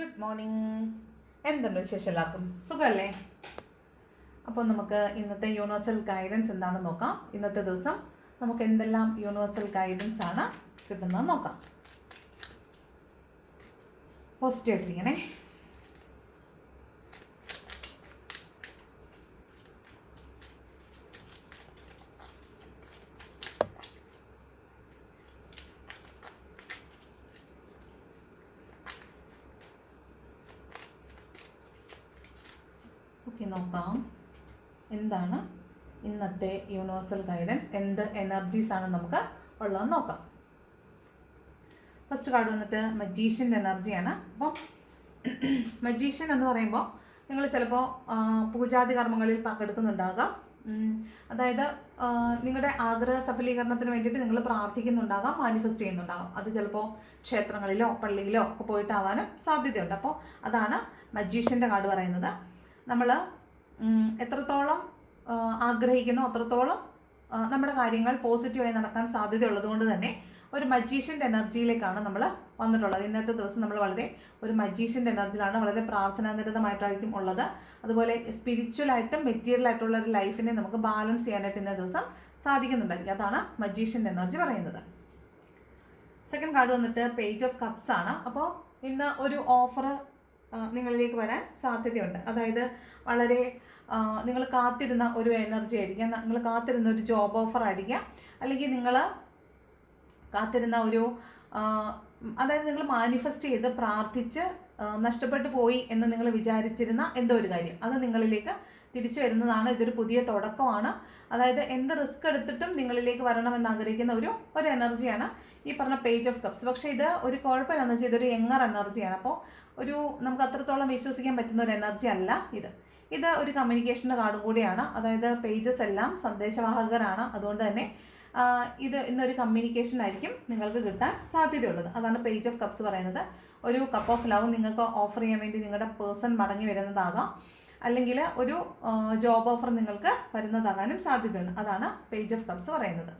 Good morning എന്തുണ്ട് വിശേഷം എല്ലാവർക്കും? സുഖമല്ലേ? അപ്പോൾ നമുക്ക് ഇന്നത്തെ യൂണിവേഴ്സൽ ഗൈഡൻസ് എന്താണെന്ന് നോക്കാം. ഇന്നത്തെ ദിവസം നമുക്ക് എന്തെല്ലാം യൂണിവേഴ്സൽ ഗൈഡൻസ് ആണ് കിട്ടുന്നത് നോക്കാം. പോസിറ്റീവ് നോക്കാം. എന്താണ് ഇന്നത്തെ യൂണിവേഴ്സൽ ഗൈഡൻസ് എന്ത് എനർജീസ് ആണ് നമുക്ക് ഉള്ളതെന്ന് നോക്കാം. ഫസ്റ്റ് കാർഡ് വന്നിട്ട് മജീഷ്യന്റെ എനർജിയാണ് അപ്പം മജീഷ്യൻ എന്ന് പറയുമ്പോൾ നിങ്ങൾ ചിലപ്പോൾ പൂജാതി കർമ്മങ്ങളിൽ പങ്കെടുക്കുന്നുണ്ടാകാം. അതായത് നിങ്ങളുടെ ആഗ്രഹ സഫലീകരണത്തിന് വേണ്ടിയിട്ട് നിങ്ങൾ പ്രാർത്ഥിക്കുന്നുണ്ടാകാം മാനിഫെസ്റ്റ് ചെയ്യുന്നുണ്ടാകാം. അത് ചിലപ്പോൾ ക്ഷേത്രങ്ങളിലോ പള്ളിയിലോ ഒക്കെ പോയിട്ടാവാനും സാധ്യതയുണ്ട്. അപ്പോൾ അതാണ് മജീഷ്യന്റെ കാർഡ് പറയുന്നത്. നമ്മൾ എത്രത്തോളം ആഗ്രഹിക്കുന്നു അത്രത്തോളം നമ്മുടെ കാര്യങ്ങൾ പോസിറ്റീവായി നടക്കാൻ സാധ്യതയുള്ളത് കൊണ്ട് തന്നെ ഒരു മജീഷ്യന്റെ എനർജിയിലേക്കാണ് നമ്മൾ വന്നിട്ടുള്ളത്. ഇന്നത്തെ ദിവസം നമ്മൾ വളരെ ഒരു മജീഷ്യന്റെ എനർജിയിലാണ് വളരെ പ്രാർത്ഥനാനിരതമായിട്ടായിരിക്കും ഉള്ളത്. അതുപോലെ സ്പിരിച്വലായിട്ടും മെറ്റീരിയലായിട്ടുള്ള ഒരു ലൈഫിനെ നമുക്ക് ബാലൻസ് ചെയ്യാനായിട്ട് ഇന്നത്തെ ദിവസം സാധിക്കുന്നുണ്ടായിരിക്കും. അതാണ് മജീഷ്യന്റെ എനർജി പറയുന്നത്. സെക്കൻഡ് കാർഡ് വന്നിട്ട് പേജ് ഓഫ് കപ്സ് ആണ്. അപ്പോൾ ഇന്ന് ഒരു ഓഫർ നിങ്ങളിലേക്ക് വരാൻ സാധ്യതയുണ്ട്. അതായത് വളരെ നിങ്ങൾ കാത്തിരുന്ന ഒരു എനർജി ആയിരിക്കാം. നിങ്ങൾ കാത്തിരുന്ന ഒരു ജോബ് ഓഫർ ആയിരിക്കാം. അല്ലെങ്കിൽ നിങ്ങൾ കാത്തിരുന്ന ഒരു അതായത് നിങ്ങൾ മാനിഫെസ്റ്റ് ചെയ്ത് പ്രാർത്ഥിച്ച് നഷ്ടപ്പെട്ടു പോയി എന്ന് നിങ്ങൾ വിചാരിച്ചിരുന്ന എന്തോ ഒരു കാര്യം. അത് നിങ്ങളിലേക്ക് തിരിച്ചു വരുന്നതാണ്. ഇതൊരു പുതിയ തുടക്കമാണ്. അതായത് എന്ത് റിസ്ക് എടുത്തിട്ടും നിങ്ങളിലേക്ക് വരണമെന്ന് ആഗ്രഹിക്കുന്ന ഒരു ഒരു എനർജിയാണ് ഈ പറഞ്ഞ പേജ് ഓഫ് കപ്സ് പക്ഷേ ഇത് ഒരു കുഴപ്പമില്ലെന്ന് വെച്ചാൽ ഇതൊരു യങ്ങർ എനർജിയാണ് അപ്പോൾ ഒരു നമുക്ക് അത്രത്തോളം വിശ്വസിക്കാൻ പറ്റുന്ന ഒരു എനർജി അല്ല ഇത്. ഇത് ഒരു കമ്മ്യൂണിക്കേഷന്റെ കാർഡും കൂടിയാണ്. അതായത് പേജസ് എല്ലാം സന്ദേശവാഹകരാണ്. അതുകൊണ്ട് തന്നെ ഇത് ഇന്നൊരു കമ്മ്യൂണിക്കേഷൻ ആയിരിക്കും നിങ്ങൾക്ക് കിട്ടാൻ സാധ്യതയുള്ളത്. അതാണ് പേജ് ഓഫ് കപ്സ് പറയുന്നത്. ഒരു കപ്പ് ഓഫ് ലവ് നിങ്ങൾക്ക് ഓഫർ ചെയ്യാൻ വേണ്ടി നിങ്ങളുടെ പേഴ്സൺ മടങ്ങി വരുന്നതാകാം. അല്ലെങ്കിൽ ഒരു ജോബ് ഓഫർ നിങ്ങൾക്ക് വരുന്നതാകാനും സാധ്യതയുണ്ട്. അതാണ് പേജ് ഓഫ് കപ്സ് പറയുന്നത്.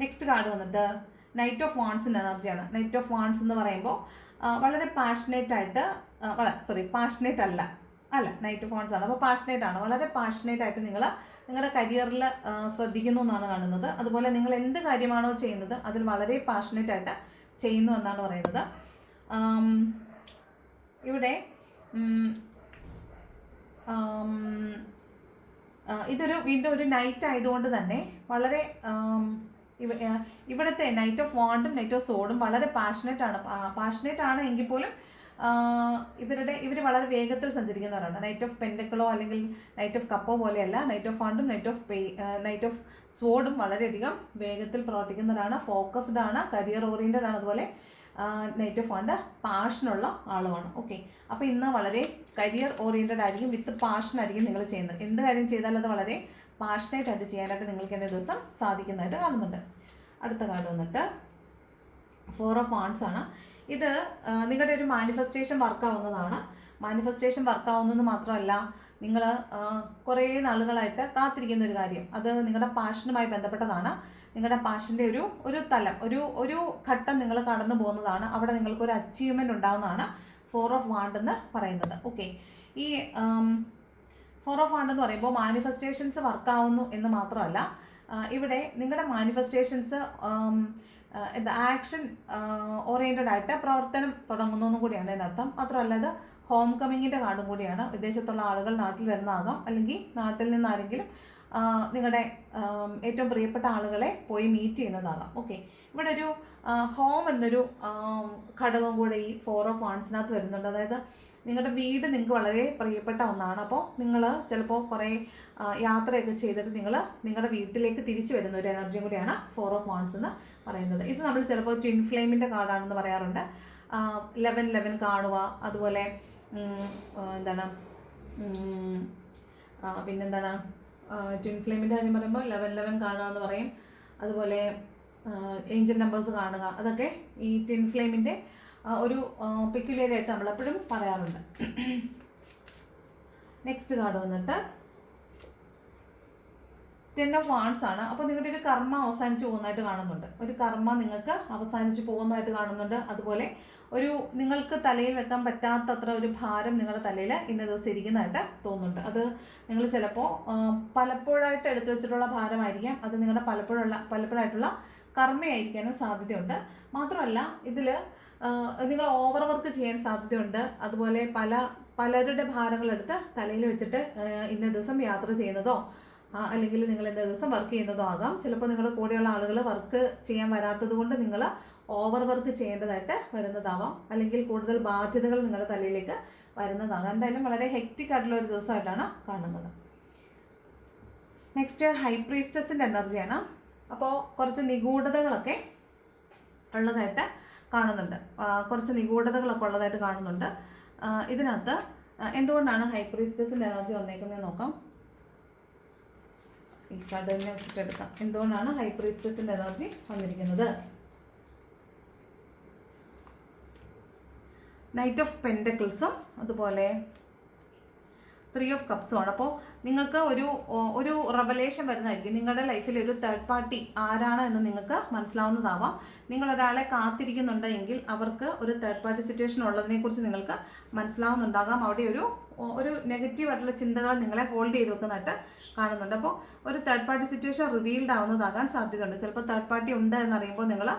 നെക്സ്റ്റ് കാർഡ് വന്നിട്ട് നൈറ്റ് ഓഫ് വാൺസിന്റെ എനർജിയാണ്. നൈറ്റ് ഓഫ് വാൺസ് എന്ന് പറയുമ്പോൾ വളരെ പാഷനേറ്റ് ആയിട്ട് വളരെ സോറി പാഷനേറ്റ് അല്ല. അല്ല നൈറ്റ് ഫോൺസ് ആണ്. അപ്പോൾ പാഷനേറ്റ് ആണ്. വളരെ പാഷനേറ്റ് ആയിട്ട് നിങ്ങൾ നിങ്ങളുടെ കരിയറിൽ ശ്രദ്ധിക്കുന്നു എന്നാണ് കാണുന്നത്. അതുപോലെ നിങ്ങൾ എന്ത് കാര്യമാണോ ചെയ്യുന്നത് അതിൽ വളരെ പാഷനേറ്റ് ആയിട്ട് ചെയ്യുന്നു എന്നാണ് പറയുന്നത്. ഇവിടെ ഇതൊരു വീണ്ടും ഒരു നൈറ്റ് ആയതുകൊണ്ട് തന്നെ വളരെ ഇവിടുത്തെ നൈറ്റ് ഓഫ് വാണ്ടും നൈറ്റ് ഓഫ് സോഡും വളരെ പാഷനേറ്റ് ആണ്. പാഷനേറ്റ് ആണ് എങ്കിൽ പോലും ഇവരുടെ ഇവർ വളരെ വേഗത്തിൽ സഞ്ചരിക്കുന്നവരാണ്. നൈറ്റ് ഓഫ് പെൻഡക്കളോ അല്ലെങ്കിൽ നൈറ്റ് ഓഫ് കപ്പോ പോലെയല്ല നൈറ്റ് ഓഫ് ഫണ്ടും നൈറ്റ് ഓഫ് പേ നൈറ്റ് ഓഫ് സ്വോർഡും വളരെയധികം വേഗത്തിൽ പ്രവർത്തിക്കുന്നവരാണ് ഫോക്കസ്ഡ് ആണ് കരിയർ ഓറിയന്റഡ് ആണ്. അതുപോലെ നൈറ്റ് ഓഫ് ഫണ്ട് പാഷനുള്ള ആളുമാണ്. ഓക്കെ അപ്പോൾ ഇന്ന് വളരെ കരിയർ ഓറിയന്റഡ് ആയിരിക്കും വിത്ത് പാഷൻ ആയിരിക്കും നിങ്ങൾ ചെയ്യുന്നത്. എന്ത് കാര്യം ചെയ്താലും അത് വളരെ പാഷനേറ്റ് ആയിട്ട് ചെയ്യാനായിട്ട് നിങ്ങൾക്ക് ഇന്നേ ദിവസം സാധിക്കുന്നതായിട്ട് കാണുന്നുണ്ട്. അടുത്ത കാർഡ് വന്നിട്ട് ഫോർ ഓഫ് ആൺസ് ആണ്. ഇത് നിങ്ങളുടെ ഒരു മാനിഫെസ്റ്റേഷൻ വർക്കാവുന്നതാണ് മാനിഫെസ്റ്റേഷൻ വർക്ക് ആവുന്നത് മാത്രമല്ല നിങ്ങൾ കുറേ നാളുകളായിട്ട് കാത്തിരിക്കുന്ന ഒരു കാര്യം. അത് നിങ്ങളുടെ പാഷനുമായി ബന്ധപ്പെട്ടതാണ്. നിങ്ങളുടെ പാഷന്റെ ഒരു ഒരു തലം ഒരു ഒരു ഘട്ടം നിങ്ങൾ കടന്നു പോകുന്നതാണ്. അവിടെ നിങ്ങൾക്ക് ഒരു അച്ചീവ്മെന്റ് ഉണ്ടാവുന്നതാണ്. ഫോർ ഓഫ് വാണ്ട് എന്ന് പറയുന്നത്. ഓക്കെ ഈ ഫോർ ഓഫ് വാണ്ട് എന്ന് പറയുമ്പോൾ മാനിഫെസ്റ്റേഷൻസ് വർക്കാവുന്നു എന്ന് മാത്രമല്ല ഇവിടെ നിങ്ങളുടെ മാനിഫെസ്റ്റേഷൻസ് എന്താ ആക്ഷൻ ഓറിയന്റഡ് ആയിട്ട് പ്രവർത്തനം തുടങ്ങുന്നു എന്നും കൂടിയാണ് ഇതിനർത്ഥം മാത്രമല്ല ഇത് ഹോം കമ്മിങ്ങിന്റെ കാർഡും കൂടിയാണ്. വിദേശത്തുള്ള ആളുകൾ നാട്ടിൽ വരുന്നതാകാം. അല്ലെങ്കിൽ നാട്ടിൽ നിന്ന് ആരെങ്കിലും നിങ്ങളുടെ ഏറ്റവും പ്രിയപ്പെട്ട ആളുകളെ പോയി മീറ്റ് ചെയ്യുന്നതാകാം. ഓക്കെ ഇവിടെ ഒരു ഹോം എന്നൊരു ഘടകം കൂടെ ഈ ഫോർ ഓഫ് വാൺസിനകത്ത് വരുന്നുണ്ട്. അതായത് നിങ്ങളുടെ വീട് നിങ്ങൾക്ക് വളരെ പ്രിയപ്പെട്ട ഒന്നാണ്. അപ്പോൾ നിങ്ങൾ ചിലപ്പോൾ കുറേ യാത്രയൊക്കെ ചെയ്തിട്ട് നിങ്ങൾ നിങ്ങളുടെ വീട്ടിലേക്ക് തിരിച്ചു വരുന്ന ഒരു എനർജിയും കൂടിയാണ് ഫോർ ഓഫ് വാൺസ് എന്ന് പറയുന്നത്. ഇത് നമ്മൾ ചിലപ്പോൾ ട്വിൻ ഫ്ലെയിമിന്റെ കാർഡാണെന്ന് പറയാറുണ്ട്. ലെവൻ ലെവൻ കാണുക അതുപോലെ എന്താണ് പിന്നെന്താണ് ട്വിൻ ഫ്ലെയിമിന്റെ കാര്യം പറയുമ്പോൾ ലെവൻ ലെവൻ കാണുക എന്ന് പറയും. അതുപോലെ ഏഞ്ചൽ നമ്പേഴ്സ് കാണുക. അതൊക്കെ ഈ ട്വിൻ ഫ്ലെയിമിന്റെ ഒരു പെക്യുലർ ആയിട്ട് നമ്മളെപ്പോഴും പറയാറുണ്ട്. നെക്സ്റ്റ് കാർഡ് വന്നിട്ട് ടെൻ ഓഫ് വാൺസ് ആണ്. അപ്പോൾ നിങ്ങളുടെ ഒരു കർമ്മ അവസാനിച്ച് പോകുന്നതായിട്ട് കാണുന്നുണ്ട്. ഒരു കർമ്മ നിങ്ങൾക്ക് അവസാനിച്ച് പോകുന്നതായിട്ട് കാണുന്നുണ്ട്. അതുപോലെ ഒരു നിങ്ങൾക്ക് തലയിൽ വെക്കാൻ പറ്റാത്തത്ര ഒരു ഭാരം നിങ്ങളുടെ തലയിൽ ഇന്ന ദിവസം ഇരിക്കുന്നതായിട്ട് തോന്നുന്നുണ്ട്. അത് നിങ്ങൾ ചിലപ്പോൾ പലപ്പോഴായിട്ട് എടുത്തു വെച്ചിട്ടുള്ള ഭാരമായിരിക്കാം. അത് നിങ്ങളുടെ പലപ്പോഴുള്ള പലപ്പോഴായിട്ടുള്ള കർമ്മയായിരിക്കാനും സാധ്യതയുണ്ട്. മാത്രമല്ല ഇതിൽ നിങ്ങൾ ഓവർ വർക്ക് ചെയ്യാൻ സാധ്യതയുണ്ട്. അതുപോലെ പല പലരുടെ ഭാരങ്ങളെടുത്ത് തലയിൽ വെച്ചിട്ട് ഇന്ന ദിവസം യാത്ര ചെയ്യുന്നതോ അല്ലെങ്കിൽ നിങ്ങൾ ഇന്ന ദിവസം വർക്ക് ചെയ്യുന്നതോ ആകാം. ചിലപ്പോൾ നിങ്ങളുടെ കൂടെയുള്ള ആളുകൾ വർക്ക് ചെയ്യാൻ വരാത്തത് കൊണ്ട് നിങ്ങൾ ഓവർ വർക്ക് ചെയ്യേണ്ടതായിട്ട് വരുന്നതാവാം. അല്ലെങ്കിൽ കൂടുതൽ ബാധ്യതകൾ നിങ്ങളുടെ തലയിലേക്ക് വരുന്നതാകാം. എന്തായാലും വളരെ ഹെക്റ്റിക് ആയിട്ടുള്ള ഒരു ദിവസമായിട്ടാണ് കാണുന്നത്. നെക്സ്റ്റ് ഹൈ പ്രീസ്റ്റസിന്റെ എനർജിയാണ്. അപ്പോൾ കുറച്ച് നിഗൂഢതകളൊക്കെ ഉള്ളതായിട്ട് കാണുന്നുണ്ട്. കുറച്ച് നിഗൂഢതകളൊക്കെ ഉള്ളതായിട്ട് കാണുന്നുണ്ട്. ഇതിനകത്ത് എന്തുകൊണ്ടാണ് ഹൈ പ്രീസ്റ്റസിന്റെ എനർജി വന്നേക്കുന്നത് നോക്കാം. ഈ കടലിനെ വെച്ചിട്ടെടുക്കാം. എന്തുകൊണ്ടാണ് ഹൈ പ്രീസ്റ്റസിന്റെ എനർജി വന്നിരിക്കുന്നത്? നൈറ്റ് ഓഫ് പെൻഡക്കിൾസും അതുപോലെ ത്രീ ഓഫ് കപ്സും ആണ്. അപ്പോൾ നിങ്ങൾക്ക് ഒരു ഒരു റെവലേഷൻ വരുന്നതായിരിക്കും. നിങ്ങളുടെ ലൈഫിൽ ഒരു തേർഡ് പാർട്ടി ആരാണ് എന്ന് നിങ്ങൾക്ക് മനസ്സിലാവുന്നതാവാം. നിങ്ങൾ ഒരാളെ കാത്തിരിക്കുന്നുണ്ടെങ്കിൽ അവർക്ക് ഒരു തേർഡ് പാർട്ടി സിറ്റുവേഷൻ ഉള്ളതിനെക്കുറിച്ച് നിങ്ങൾക്ക് മനസ്സിലാവുന്നുണ്ടാകാം. അവിടെ ഒരു ഒരു നെഗറ്റീവ് ആയിട്ടുള്ള ചിന്തകൾ നിങ്ങളെ ഹോൾഡ് ചെയ്ത് വെക്കുന്നതായിട്ട് കാണുന്നുണ്ട്. അപ്പോൾ ഒരു തേർഡ് പാർട്ടി സിറ്റുവേഷൻ റിവീൽഡ് ആവുന്നതാകാൻ സാധ്യതയുണ്ട്. ചിലപ്പോൾ തേർഡ് പാർട്ടി ഉണ്ട് എന്നറിയുമ്പോൾ നിങ്ങൾ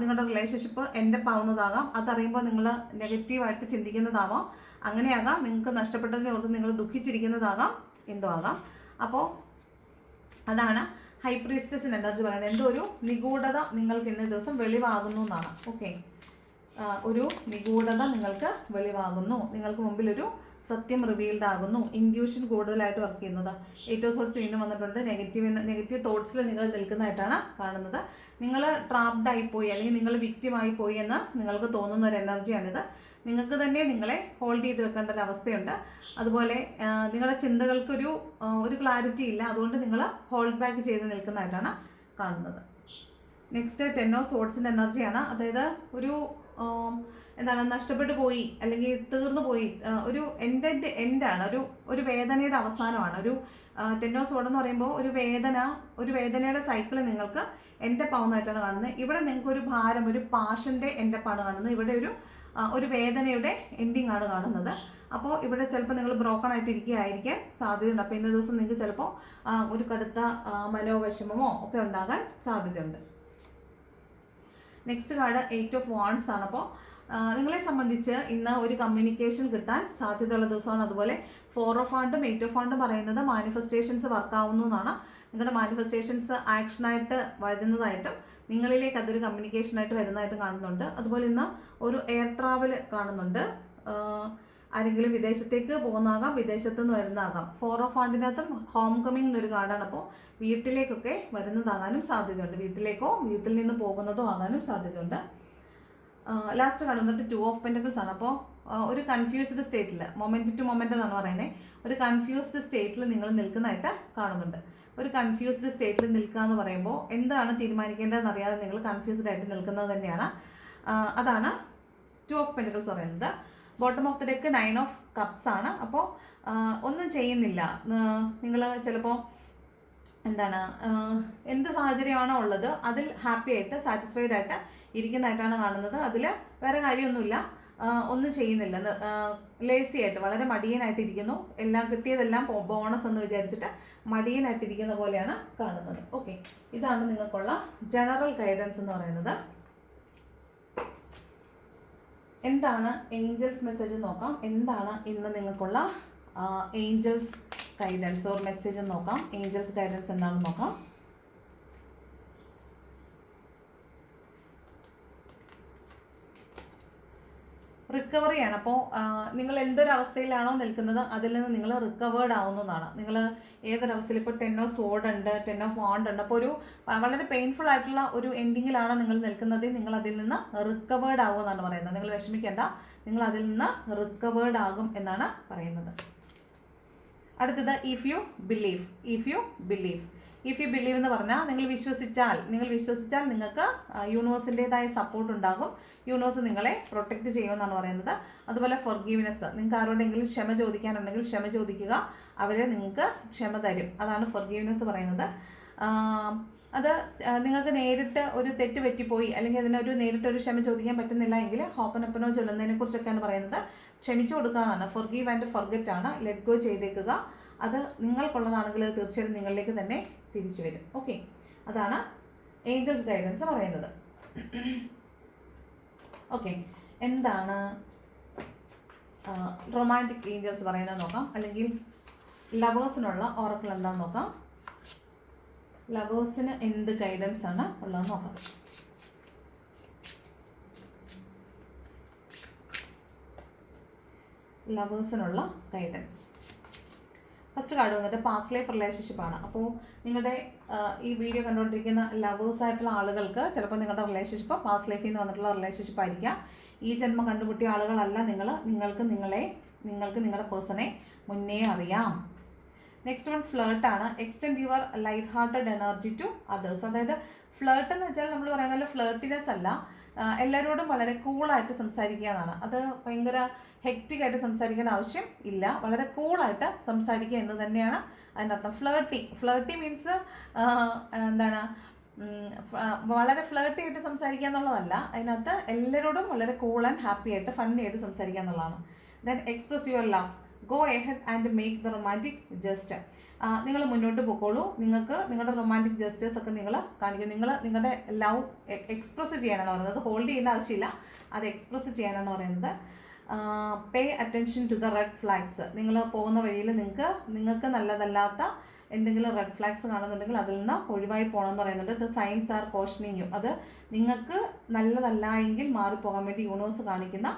നിങ്ങളുടെ റിലേഷൻഷിപ്പ് എന്റെ ആവുന്നതാകാം. അതറിയുമ്പോൾ നിങ്ങൾ നെഗറ്റീവായിട്ട് ചിന്തിക്കുന്നതാവാം. അങ്ങനെയാകാം. നിങ്ങൾക്ക് നഷ്ടപ്പെട്ടതിനെ ഓർത്ത് നിങ്ങൾ ദുഃഖിച്ചിരിക്കുന്നതാകാം. എന്തോ ആകാം. അപ്പോൾ അതാണ് ഹൈപ്രീസ്റ്റസിന് എനർജി പറയുന്നത്? എന്തോ ഒരു നിഗൂഢത നിങ്ങൾക്ക് ഇന്ന ദിവസം വെളിവാകുന്നു എന്നാണ്. ഓക്കെ. ഒരു നിഗൂഢത നിങ്ങൾക്ക് വെളിവാകുന്നു. നിങ്ങൾക്ക് മുമ്പിൽ ഒരു സത്യം റിവീൽഡ് ആകുന്നു. ഇൻഡ്യൂഷൻ കൂടുതലായിട്ട് വർക്ക് ചെയ്യുന്നത്. ഏറ്റവും സോട്ട്സ് വീണ്ടും വന്നിട്ടുണ്ട്. നെഗറ്റീവ് നെഗറ്റീവ് തോട്ട്സിൽ നിങ്ങൾ നിൽക്കുന്നതായിട്ടാണ് കാണുന്നത്. നിങ്ങൾ ട്രാപ്ഡ് ആയിപ്പോയി അല്ലെങ്കിൽ നിങ്ങൾ വിക്റ്റിമായി പോയി എന്ന് നിങ്ങൾക്ക് തോന്നുന്ന ഒരു എനർജിയാണിത് നിങ്ങൾക്ക് തന്നെ നിങ്ങളെ ഹോൾഡ് ചെയ്ത് വെക്കേണ്ട ഒരു അവസ്ഥയുണ്ട്. അതുപോലെ നിങ്ങളുടെ ചിന്തകൾക്കൊരു ഒരു ക്ലാരിറ്റി ഇല്ല. അതുകൊണ്ട് നിങ്ങൾ ഹോൾഡ് ബാക്ക് ചെയ്ത് നിൽക്കുന്നതായിട്ടാണ് കാണുന്നത്. നെക്സ്റ്റ് ടെൻ ഓഫ് സോട്ട്സിന്റെ എനർജിയാണ് അതായത് ഒരു എന്താണ് നഷ്ടപ്പെട്ടു പോയി അല്ലെങ്കിൽ തീർന്നു പോയി ഒരു എന്റെ എൻഡാണ് ഒരു ഒരു വേദനയുടെ അവസാനമാണ്. ഒരു ടെന്നോസ് ഓഫ് എന്ന് പറയുമ്പോൾ ഒരു വേദന ഒരു വേദനയുടെ സൈക്കിൾ നിങ്ങൾക്ക് എന്റെ പാവുന്നതായിട്ടാണ് കാണുന്നത്. ഇവിടെ നിങ്ങൾക്ക് ഒരു ഭാരം ഒരു പാഷന്റെ എന്റെ പാണ് കാണുന്നത്. ഇവിടെ ഒരു ഒരു വേദനയുടെ എൻഡിങ് ആണ് കാണുന്നത്. അപ്പോൾ ഇവിടെ ചിലപ്പോൾ നിങ്ങൾ ബ്രോക്കൺ ആയിട്ട് ഇരിക്കുകയായിരിക്കാൻ സാധ്യതയുണ്ട്. അപ്പോൾ ഇന്ന ദിവസം നിങ്ങൾക്ക് ചിലപ്പോൾ ഒരു കടുത്ത മനോവിഷമമോ ഒക്കെ ഉണ്ടാകാൻ സാധ്യതയുണ്ട്. Next card eight of wands ആണ്. അപ്പോൾ നിങ്ങളെ സംബന്ധിച്ച് ഇന്ന് ഒരു കമ്മ്യൂണിക്കേഷൻ കിട്ടാൻ സാധ്യതയുള്ള ദിവസമാണ്. അതുപോലെ ഫോർ ഓഫ് ഫണ്ടും എയ്റ്റ് ഓഫ് ഫണ്ടും പറയുന്നത് മാനിഫെസ്റ്റേഷൻസ് വർക്കാവുന്നു എന്നാണ്. നിങ്ങളുടെ മാനിഫെസ്റ്റേഷൻസ് ആക്ഷനായിട്ട് വരുന്നതായിട്ടും നിങ്ങളിലേക്ക് അതൊരു കമ്മ്യൂണിക്കേഷനായിട്ട് വരുന്നതായിട്ടും കാണുന്നുണ്ട്. അതുപോലെ ഇന്ന് ഒരു എയർ ട്രാവൽ കാണുന്നുണ്ട്. ആരെങ്കിലും വിദേശത്തേക്ക് പോകുന്നതാകാം വിദേശത്തു നിന്ന് വരുന്നതാകാം. ഫോർ ഓഫ് ഫണ്ടിനകത്തും ഹോം കമ്മിങ് എന്നൊരു കാർഡാണ് അപ്പോൾ വീട്ടിലേക്കൊക്കെ വരുന്നതാകാനും സാധ്യതയുണ്ട്. വീട്ടിലേക്കോ വീട്ടിൽ നിന്ന് പോകുന്നതോ ആകാനും സാധ്യതയുണ്ട്. ലാസ്റ്റ് കാർഡ് വന്നിട്ട് ടു ഓഫ് പെന്റക്കിൾസ് ആണ്. അപ്പോൾ ഒരു കൺഫ്യൂസ്ഡ് സ്റ്റേറ്റിൽ മൊമെന്റ് ടു മൊമെന്റ് എന്നാണ് പറയുന്നത് ഒരു കൺഫ്യൂസ്ഡ് സ്റ്റേറ്റിൽ നിങ്ങൾ നിൽക്കുന്നതായിട്ട് കാണുന്നുണ്ട്. ഒരു കൺഫ്യൂസ്ഡ് സ്റ്റേറ്റിൽ നിൽക്കുക എന്ന് പറയുമ്പോൾ എന്താണ് തീരുമാനിക്കേണ്ടതെന്ന് അറിയാതെ നിങ്ങൾ കൺഫ്യൂസ്ഡ് ആയിട്ട് നിൽക്കുന്നത് തന്നെയാണ്. അതാണ് ടു ഓഫ് പെന്റക്കിൾസ് പറയുന്നത്. Bottom of the deck nine of cups ആണ്. അപ്പോൾ ഒന്നും ചെയ്യുന്നില്ല. നിങ്ങൾ ചിലപ്പോൾ എന്താണ് എന്ത് സാഹചര്യമാണോ ഉള്ളത് അതിൽ ഹാപ്പി ആയിട്ട് സാറ്റിസ്ഫൈഡ് ആയിട്ട് ഇരിക്കുന്നതായിട്ടാണ് കാണുന്നത്. അതിൽ വേറെ കാര്യമൊന്നുമില്ല. ഒന്നും ചെയ്യുന്നില്ല. ലേസി ആയിട്ട് വളരെ മടിയനായിട്ട് ഇരിക്കുന്നു. എല്ലാം കിട്ടിയതെല്ലാം ബോണസ് എന്ന് വിചാരിച്ചിട്ട് മടിയനായിട്ട് ഇരിക്കുന്ന പോലെയാണ് കാണുന്നത്. ഓക്കെ ഇതാണ് നിങ്ങൾക്കുള്ള ജനറൽ ഗൈഡൻസ് എന്ന് പറയുന്നത്. എന്താണ് ഏഞ്ചൽസ് മെസ്സേജ് നോക്കാം. എന്താണ് ഇന്ന് നിങ്ങൾക്കുള്ള ഏഞ്ചൽസ് ഗൈഡൻസ് ഓർ മെസ്സേജ് നോക്കാം. ഏഞ്ചൽസ് ഗൈഡൻസ് എന്താണെന്ന് നോക്കാം. റിക്കവറിയാണ് അപ്പോൾ നിങ്ങൾ എന്തൊരു എന്തൊരവസ്ഥയിലാണോ നിൽക്കുന്നത് അതിൽ നിന്ന് നിങ്ങൾ റിക്കവേർഡ് ആവുന്നതാണ്. നിങ്ങൾ ഏതൊരവസ്ഥയിൽ ഇപ്പോൾ ടെൻ ഓഫ് സോഡ് ഉണ്ട് ടെൻ ഓഫ് വാണ്ട് ഉണ്ട്. അപ്പോൾ ഒരു വളരെ പെയിൻഫുൾ ആയിട്ടുള്ള ഒരു എൻഡിങ്ങിലാണ് നിങ്ങൾ നിൽക്കുന്നത്. നിങ്ങൾ അതിൽ നിന്ന് റിക്കവേർഡ് ആവുമെന്നാണ് പറയുന്നത്. നിങ്ങൾ വിഷമിക്കേണ്ട. നിങ്ങൾ അതിൽ നിന്ന് റിക്കവേർഡ് ആകും എന്നാണ് പറയുന്നത്. അടുത്തത് if you believe if you believe if you believe എന്ന് പറഞ്ഞാൽ നിങ്ങൾ വിശ്വസിച്ചാൽ നിങ്ങൾ വിശ്വസിച്ചാൽ നിങ്ങൾക്ക് യൂണിവേഴ്സിന്റെതായ സപ്പോർട്ട് ഉണ്ടാകും. യൂണിവേഴ്സ് നിങ്ങളെ പ്രൊട്ടക്റ്റ് ചെയ്യുമെന്നാണ് പറയുന്നത്. അതുപോലെ ഫൊർഗീവ്നെസ് നിങ്ങൾക്ക് ആരോടെങ്കിലും ക്ഷമ ചോദിക്കാനുണ്ടെങ്കിൽ ക്ഷമ ചോദിക്കുക. അവരെ നിങ്ങൾക്ക് ക്ഷമ തരും. അതാണ് ഫൊർഗീവ്നെസ് പറയുന്നത്. അത് നിങ്ങൾക്ക് നേരിട്ട് ഒരു തെറ്റ് പറ്റിപ്പോയി അല്ലെങ്കിൽ അതിനൊരു നേരിട്ട് ഒരു ക്ഷമ ചോദിക്കാൻ പറ്റുന്നില്ല എങ്കിൽ ഹോപ്പനപ്പനോ ചൊല്ലുന്നതിനെ കുറിച്ചൊക്കെയാണ് പറയുന്നത്. ക്ഷമിച്ചു കൊടുക്കുക ഫോർ ഫൊർഗീവ് ആൻഡ് ഫൊർഗറ്റ് ആണ്. ലെറ്റ് ഗോ ചെയ്തേക്കുക. അത് നിങ്ങൾക്കുള്ളതാണെങ്കിൽ അത് തീർച്ചയായിട്ടും നിങ്ങളിലേക്ക് തന്നെ തിരിച്ചു വരും. ഓക്കെ അതാണ് ഏഞ്ചൽസ് ഗൈഡൻസ് പറയുന്നത്. ഓക്കെ എന്താണ് റൊമാന്റിക് ഏഞ്ചൽസ് പറയുന്നത് നോക്കാം. അല്ലെങ്കിൽ ലവേഴ്സിനുള്ള ഓറക്കിൾ എന്താണെന്ന് നോക്കാം. ലവേഴ്സിന് എന്ത് ഗൈഡൻസ് ആണ് ഉള്ളതെന്ന് നോക്കാം. ലവേഴ്സിനുള്ള ഗൈഡൻസ് ഫസ്റ്റ് കാർഡ് വന്നിട്ട് പാസ്റ്റ് ലൈഫ് റിലേഷൻഷിപ്പ് ആണ്. അപ്പോൾ നിങ്ങളുടെ ഈ വീഡിയോ കണ്ടുകൊണ്ടിരിക്കുന്ന ലവേഴ്സ് ആയിട്ടുള്ള ആളുകൾക്ക് ചിലപ്പോൾ നിങ്ങളുടെ റിലേഷൻഷിപ്പ് പാസ്റ്റ് ലൈഫിൽ നിന്ന് വന്നിട്ടുള്ള റിലേഷൻഷിപ്പ് ആയിരിക്കാം. ഈ ജന്മം കണ്ടുപിട്ടിയ ആളുകളല്ല നിങ്ങൾ നിങ്ങൾക്ക് നിങ്ങളെ നിങ്ങൾക്ക് നിങ്ങളുടെ പേഴ്സണെ മുന്നേ അറിയാം. നെക്സ്റ്റ് വൺ ഫ്ലേർട്ട് ആണ്. Extend your light hearted energy to others അതായത് ഫ്ലേർട്ട് എന്ന് വെച്ചാൽ നമ്മൾ പറയുന്നത് ഫ്ലേർട്ടിനെസ് അല്ല. എല്ലാവരോടും വളരെ കൂളായിട്ട് സംസാരിക്കുക എന്നാണ്. അത് ഭയങ്കര ഹെക്റ്റിക് ആയിട്ട് സംസാരിക്കേണ്ട ആവശ്യം ഇല്ല. വളരെ കൂളായിട്ട് സംസാരിക്കുക എന്ന് തന്നെയാണ് അതിനർത്ഥം ഫ്ലേർട്ടി ഫ്ലേർട്ടി മീൻസ് എന്താണ് വളരെ ഫ്ലേർട്ടി ആയിട്ട് സംസാരിക്കുക എന്നുള്ളതല്ല. അതിനകത്ത് എല്ലാവരോടും വളരെ കൂൾ ആൻഡ് ഹാപ്പി ആയിട്ട് ഫണ്ണി ആയിട്ട് സംസാരിക്കുക എന്നുള്ളതാണ്. Then express your love go ahead and make the romantic just നിങ്ങൾ മുന്നോട്ട് പോയിക്കോളൂ നിങ്ങൾക്ക് നിങ്ങളുടെ റൊമാന്റിക് ജസ്റ്റേഴ്സ് ഒക്കെ നിങ്ങൾ കാണിക്കും. നിങ്ങൾ നിങ്ങളുടെ ലവ് എക്സ്പ്രസ് ചെയ്യാനാണ് പറയുന്നത്. ഹോൾഡ് ചെയ്യുന്ന ആവശ്യമില്ല. അത് എക്സ്പ്രസ് ചെയ്യാനാണ് പറയുന്നത്. Pay attention to the red flags നിങ്ങൾ പോകുന്ന വഴിയിൽ നിങ്ങൾക്ക് നിങ്ങൾക്ക് നല്ലതല്ലാത്ത എന്തെങ്കിലും റെഡ് ഫ്ലാഗ്സ് കാണുന്നുണ്ടെങ്കിൽ അതിൽ നിന്ന് ഒഴിവായി പോകണം എന്ന് പറയുന്നുണ്ട്. The signs are cautioning you അത് നിങ്ങൾക്ക് നല്ലതല്ല എങ്കിൽ മാറിപ്പോകാൻ വേണ്ടി യൂണിവേഴ്സ് കാണിക്കുന്ന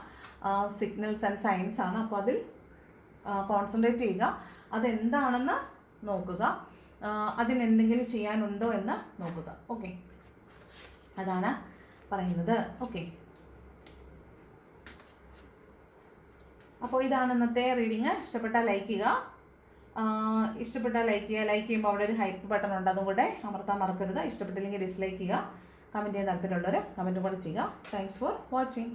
സിഗ്നൽസ് ആൻഡ് സയൻസ് ആണ്. അപ്പോൾ അതിൽ കോൺസെൻട്രേറ്റ് ചെയ്യുക. അതെന്താണെന്ന് നോക്കുക. അതിനെന്തെങ്കിലും ചെയ്യാനുണ്ടോ എന്ന് നോക്കുക. ഓക്കെ അതാണ് പറയുന്നത്. ഓക്കെ അപ്പോൾ ഇതാണ് ഇന്നത്തെ റീഡിങ് ഇഷ്ടപ്പെട്ടാൽ ലൈക്ക് ചെയ്യുക. ഇഷ്ടപ്പെട്ടാൽ ലൈക്ക് ചെയ്യുക. ലൈക്ക് ചെയ്യുമ്പോൾ അവിടെ ഒരു ഹൈപ്പ് ബട്ടൺ ഉണ്ട്. അതും കൂടെ അമർത്താൻ മറക്കരുത്. ഇഷ്ടപ്പെട്ടില്ലെങ്കിൽ ഡിസ്ലൈക്ക് ചെയ്യുക. കമന്റ് ചെയ്യാൻ താല്പര്യമുള്ളവർ കമന്റും കൂടെ ചെയ്യുക. Thanks for watching